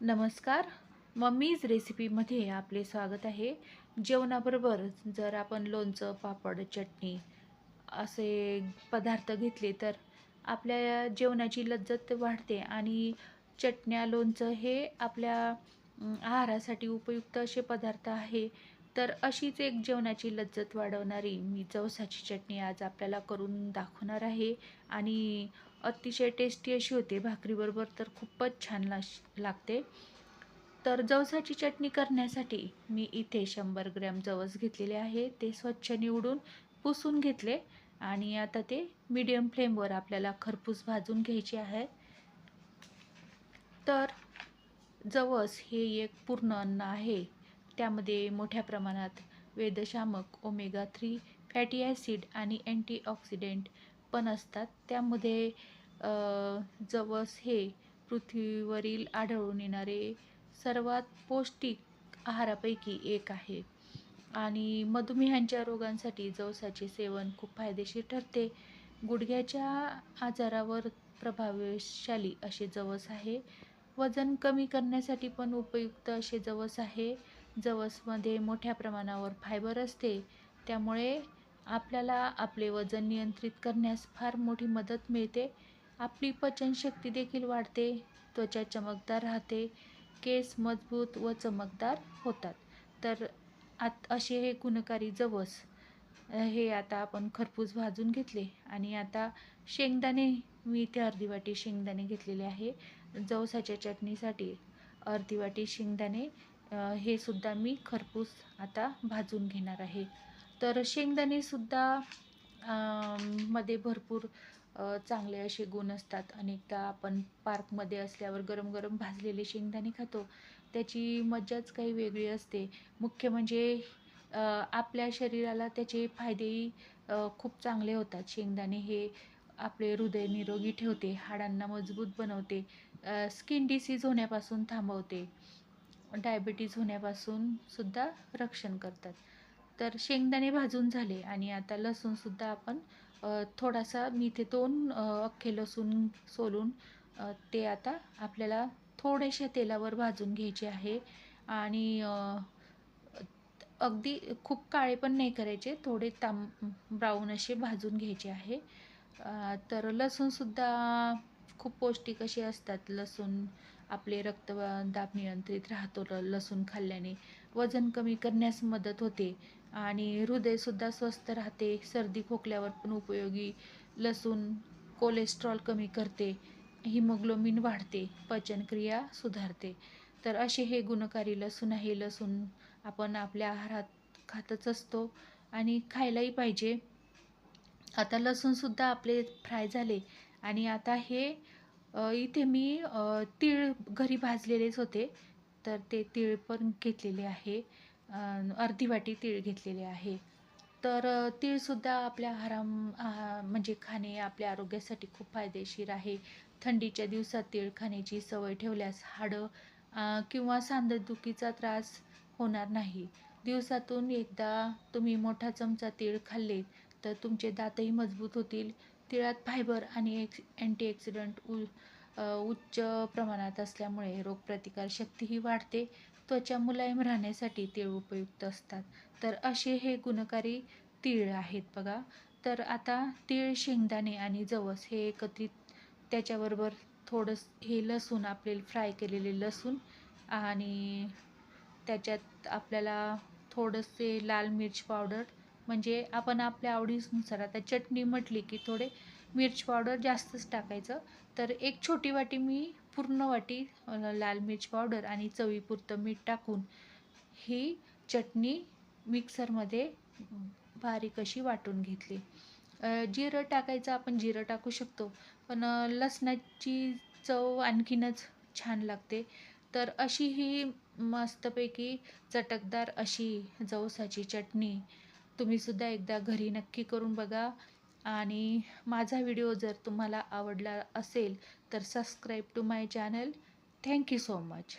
नमस्कार. मम्मीज रेसिपीमध्ये आपले स्वागत आहे. जेवणाबरोबर जर आपण लोणचं पापड चटणी असे पदार्थ घेतले तर आपल्या जेवणाची लज्जत वाढते आणि चटण्या लोणचं हे आपल्या आहारासाठी उपयुक्त असे पदार्थ आहे. तर अशीच एक जेवणाची लज्जत वाढवणारी मी जवसाची चटणी आज आपल्याला करून दाखवणार आहे. आणि अतिशय टेस्टी अशी होते. भाकरीबरोबर तर खूपच छान लाश लागते. तर जवसाची चटणी करण्यासाठी मी इथे शंभर ग्रॅम जवस घेतलेले आहे. ते स्वच्छ निवडून पुसून घेतले. आणि आता ते मीडियम फ्लेमवर आपल्याला खरपूस भाजून घ्यायचे आहे. तर जवस हे एक पूर्ण अन्न आहे. त्यामध्ये मोठ्या प्रमाणात वेदशामक ओमेगा थ्री फॅटी ॲसिड आणि अँटीऑक्सिडेंट पण असतात. त्यामध्ये जवस हे पृथ्वीवरील आढळून येणारे सर्वात पौष्टिक आहारापैकी एक आहे. आणि मधुमेहांच्या रोगांसाठी जवसाचे सेवन खूप फायदेशीर ठरते. गुडघ्याच्या आजारावर प्रभावशाली असे जवस आहे. वजन कमी करण्यासाठी पण उपयुक्त असे जवस आहे. जवसमध्ये मोठ्या प्रमाणावर फायबर असते. त्यामुळे आपल्याला आपले वजन नियंत्रित करण्यास फार मोठी मदत मिळते. आपली पचनशक्ती देखील वाढते. त्वचा चमकदार राहते. केस मजबूत व चमकदार होतात. तर आत असे हे गुणकारी जवस हे आता आपण खरपूस भाजून घेतले आणि आता शेंगदाणे मी इथे अर्धी वाटी शेंगदाणे घेतलेले आहे. जवसाच्या चटणीसाठी अर्धी वाटी शेंगदाणे हे सुद्धा मी खरपूस आता भाजून घेणार आहे. तर शेंगदाणेसुद्धा मध्ये भरपूर चांगले असे गुण असतात. अनेकदा आपण पार्कमध्ये असल्यावर गरम गरम भाजलेले शेंगदाणे खातो. त्याची मज्जाच काही वेगळी असते. मुख्य म्हणजे आपल्या शरीराला त्याचे फायदेही खूप चांगले होतात. शेंगदाणे हे आपले हृदय निरोगी ठेवते हाडांना मजबूत बनवते स्किन डिसीज होण्यापासून थांबवते. डायबिटीज होण्यापासून सुद्धा रक्षण करतात. तर शेंगदाणे भाजून झाले आणि आता लसूणसुद्धा आपण थोडासा मी इथे दोन अख्खे लसूण सोलून ते आता आपल्याला थोड्याशा तेलावर भाजून घ्यायचे आहे. आणि अगदी खूप काळे पण नाही करायचे थोडे ताम ब्राऊन असे भाजून घ्यायचे आहे. तर लसूणसुद्धा खूप पौष्टिक असे असतात. लसूण आपले रक्तदाब नियंत्रित राहतो ल लसूण खाल्ल्याने. वजन कमी करण्यास मदत होते. आणि हृदयसुद्धा स्वस्थ राहते. सर्दी खोकल्यावर पण उपयोगी लसूण कोलेस्ट्रॉल कमी करते. हिमोग्लोबिन वाढते. पचनक्रिया सुधारते. तर असे हे गुणकारी लसूण आहे. लसूण आपण आपल्या आहारात खातच असतो आणि खायलाही पाहिजे. आता लसूणसुद्धा आपले फ्राय झाले. आणि आता हे इथे मी तीळ घरी भाजलेलेच होते. तर ते तीळ पण घेतलेले आहे. अर्धी वाटी तीळ घेतलेले आहे. तर तीळसुद्धा आपल्या आराम म्हणजे खाणे आपल्या आरोग्यासाठी खूप फायदेशीर आहे. थंडीच्या दिवसात तीळ खाण्याची सवय ठेवल्यास हाडं किंवा सांधेदुखीचा त्रास होणार नाही. दिवसातून एकदा तुम्ही मोठा चमचा तीळ खाल्ले तर तुमचे दातही मजबूत होतील. तिळात फायबर आणि एक्स अँटीऑक्सिडंट उ उच्च प्रमाणात असल्यामुळे रोगप्रतिकारशक्तीही वाढते. त्वचा मुलायम राहण्यासाठी तीळ उपयुक्त असतात. तर असे हे गुणकारी तीळ आहेत बघा. तर आता तीळ शेंगदाणे आणि जवस हे एकत्रित त्याच्याबरोबर थोडंसं हे लसूण आपले फ्राय केलेले लसूण आणि त्याच्यात आपल्याला थोडंसे लाल मिरची पावडर म्हणजे आपण आपल्या आवडीनुसार आता चटणी म्हटली की थोडे मिर्च पावडर जास्तच टाकायचं. तर एक छोटी वाटी मी पूर्ण वाटी लाल मिर्च पावडर आणि चवीपुरतं मीठ टाकून ही चटणी मिक्सरमध्ये बारीक अशी वाटून घेतली. जिरं टाकायचं आपण जिरं टाकू शकतो पण लसणाची चव आणखीनच छान लागते. तर अशी ही मस्तपैकी चटकदार अशी जवसाची चटणी तुम्हीसुद्धा एकदा घरी नक्की करून बघा. आणि माझा व्हिडिओ जर तुम्हाला आवडला असेल तर subscribe to my channel thank you so much